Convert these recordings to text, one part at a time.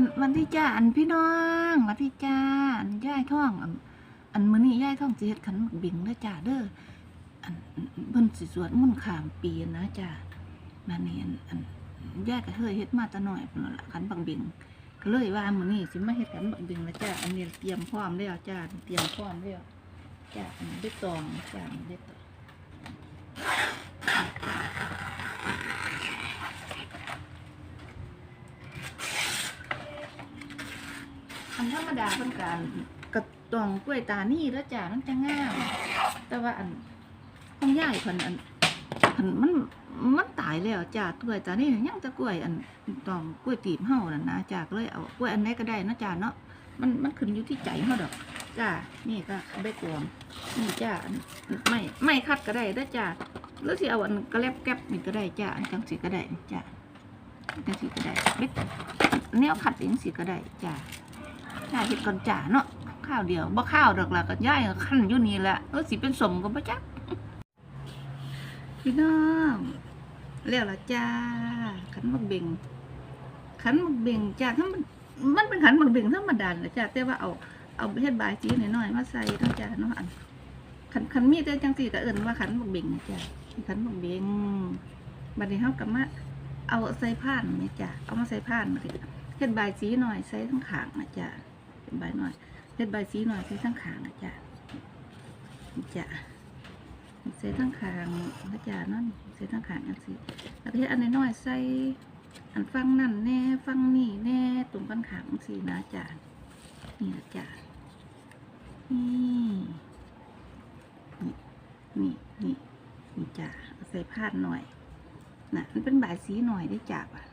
อันวันที่จ้าอันพี่น้องวันที่จ้าอันย่ายท่องอันอันมื้อนี้ย่ายท่องสิเฮ็ดขันหมักบิงเด้อจ้าเด้ออันเพิ่นสิสวดมนต์ข้ามปีนะจ้ามานี่อันอันย่ายก็เคยเฮ็ดมาแต่น้อยพุ่นล่ะขันบักบิงก็เลยว่ามื้อนี้สิมาเฮ็ดขันบักบิงแล้วจ้าอันนี้เตรียมพร้อมแล้วจ้าเตรียมพร้อมแล้วจ้าอันนี้ได้ตองจ้าได้ตอง อันธรรมดาเพิ่นการกระตองกล้วยตานี่แล้วจ้ามันจะงามแต่ว่าอันของย่ายเพิ่นอันอันมันมันตายแล้วจ้ากล้วยตานี่ยังแต่กล้วยอันตองกล้วยตีบเฮานั่นนะจ้าก็เลยเอากล้วยอันไหนก็ได้เนาะจ้าเนาะมันมันขึ้นอยู่ที่ใจเฮาดอกจ้านี่ก็ใบตวงนี่จ้าไม่ไม่คัดก็ได้เด้จ้าหรือสิเอาอันกระแลบแก๊บนี่ก็ได้จ้าอันจังสีก็ได้จ้าจังสีก็ได้เบ็ดแนวขัดจังสีก็ได้จ้า ย่าเฮ็ดก่อนจ่าเนาะข้าวเดียวบ่ข้าวดอกละก็ย่ายขั้นอยู่นี่แหละเออสิเป็นสมก็บ่จักพี่น้องแล้วล่ะจ้าขันมักเบ่งขันมักเบ่งจ้าถ้ามันมันเป็นขันมักเบ่งธรรมดาละจ้าแต่ว่าเอาเอาเฮ็ดบายสีน้อยๆมาใส่เนาะจ้าเนาะอันขันขันมีแต่จังซี่ก็เอิ้นว่าขันมักเบ่งนะจ้าขันมักเบ่งบัดนี้เฮาก็มาเอาใส่ผ้านนี่จ้าเอามาใส่ผ้านมาดิเฮ็ดใบายสีหน่อยใส่ทั้งขางนะจ๊ะ เฮ็ดใบายหน่อยเฮ็ดใบสีหน่อยใส่ทั้งขางนะจ๊ะนี่จ้ะใส่ทั้งขางนะจ๊ะนั่นใส่ทั้งขางอันสิแล้วก็เฮ็ดอันน้อยใส่อันฟังนั่นแน่ฟังนี่แน่ตรงกันขางสินะจ๊ะนี่นะจ๊ะนี่นี่นี่นี่นี่จ้ะใส่พาดหน่อยน่ะมันเป็นใบายสีหน่อยได้จ้ะว่ะ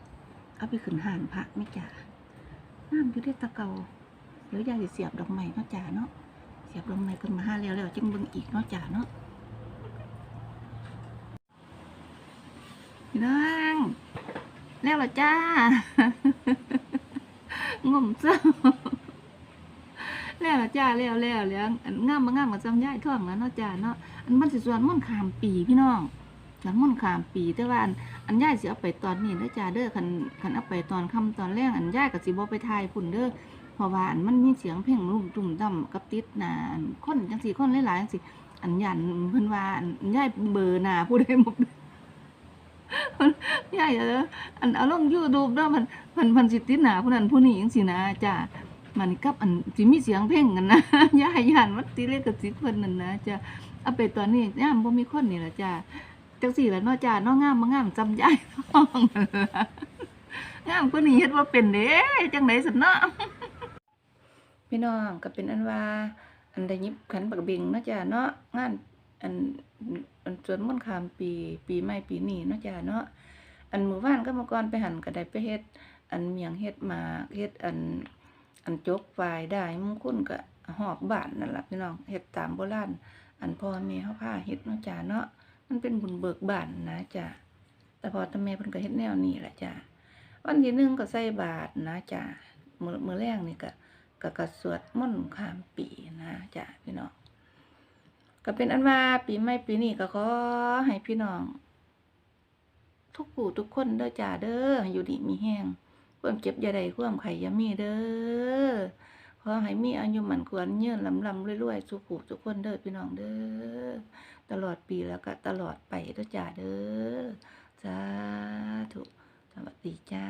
เอาไปขึ้นหานพระไม่จ่าน้ำอยู่ได้ตะเกา เดี๋ยวยายสิเสียบดอกไม้เนาะจ่าเนาะเสียบดอกไม้กันมาห้าแล้วแล้วจึงเบิ่งอีกเนาะจ่าเนาะพี่น้องแล้วละจ้างมเจ้าแล้วละจ้าแล้วแล้วแล้วอันงามมางามกับจำย่ายท่องแล้วเนาะจ่าเนาะอันมันสิส่วนม่นขามปีพี่น้องสวนมุ่นขามปีแต่ว่าอันอันย่ายสิเอาไปตอนนี้เด้อจ้าเด้อคันคันเอาไปตอนค่ำตอนแรกอันย่ายก็สิบ่ไปทายพุ่นเด้อ เพราะว่าอันมันมีเสียงเพลงลุ่มตุ่มต่ำกับติดหนาอันคนจังซี่คนหลายๆจังซี่อันยันเพิ่นว่าอันย่ายเบอร์หนาผู้ใดบ่ย่ายเอออันเอาลง YouTube เด้อมันมันมันสิติดหนาผู้นั้นผู้นี้จังซี่นะจ้ามันกับอันสิมีเสียงเพลงกันนะย่ายย่านมันติเลขกับสิทธิ์เพิ่นนั่นนะจ้าเอาไปตอนนี้ยามบ่มีคนนี่ละจ้าจังสี่แล้วนาะจ้าเนาะงามบ่งามจำยายท้องนั่นล่ะงามกว่านี้เฮ็ดว่าเป็นเด้จังไดสันเนาะ พี่น้องก็เป็นอันว่า อันได้ยิบขันบักเบงนะจ้าเนาะงานอันอันสวนมนต์ข้ามปี ปีใหม่ปีนี้นะจ้าเนาะอันหมื้อวานก็มื่อก่อนไปหันก็ได้ไปเฮ็ด อันเมียงเฮ็ดมาเฮ็ดอันอันจกฝ่ายได้มงคลก็หอบบ้านนั่นแหละพี่น้องเฮ็ดตามโบราณอันพ่อแม่เฮาพาเฮ็ดนะจ้าเนาะมันเป็นบุญเบิกบานนะจ้ะแต่พอตาแม่เพิ่นก็เฮ็ดแนวนี้แหละจ้ะวันที่หนึ่งก็ใส่บาตรนะจ้ะมือมือแรกนี่ก็ ก็ก็สวดมนต์ข้ามปีนะจ้ะพี่น้องก็เป็นอันว่าปีใหม่ปีนี้ก็ขอให้พี่น้อง ทุกผู้ทุกคนเด้อจ้าเด้ออยู่ดีมีแห้งความเจ็บยาได้ความไข้อย่ามีเด้อขอให้มีอายุหมันควรยืนลำลำรวยๆสุขุทุกคนเด้อพี่น้องเด้อตลอดปีแล้วก็ตลอดไปเด้อจ้าเด้อสาธุสวัสดีจ้า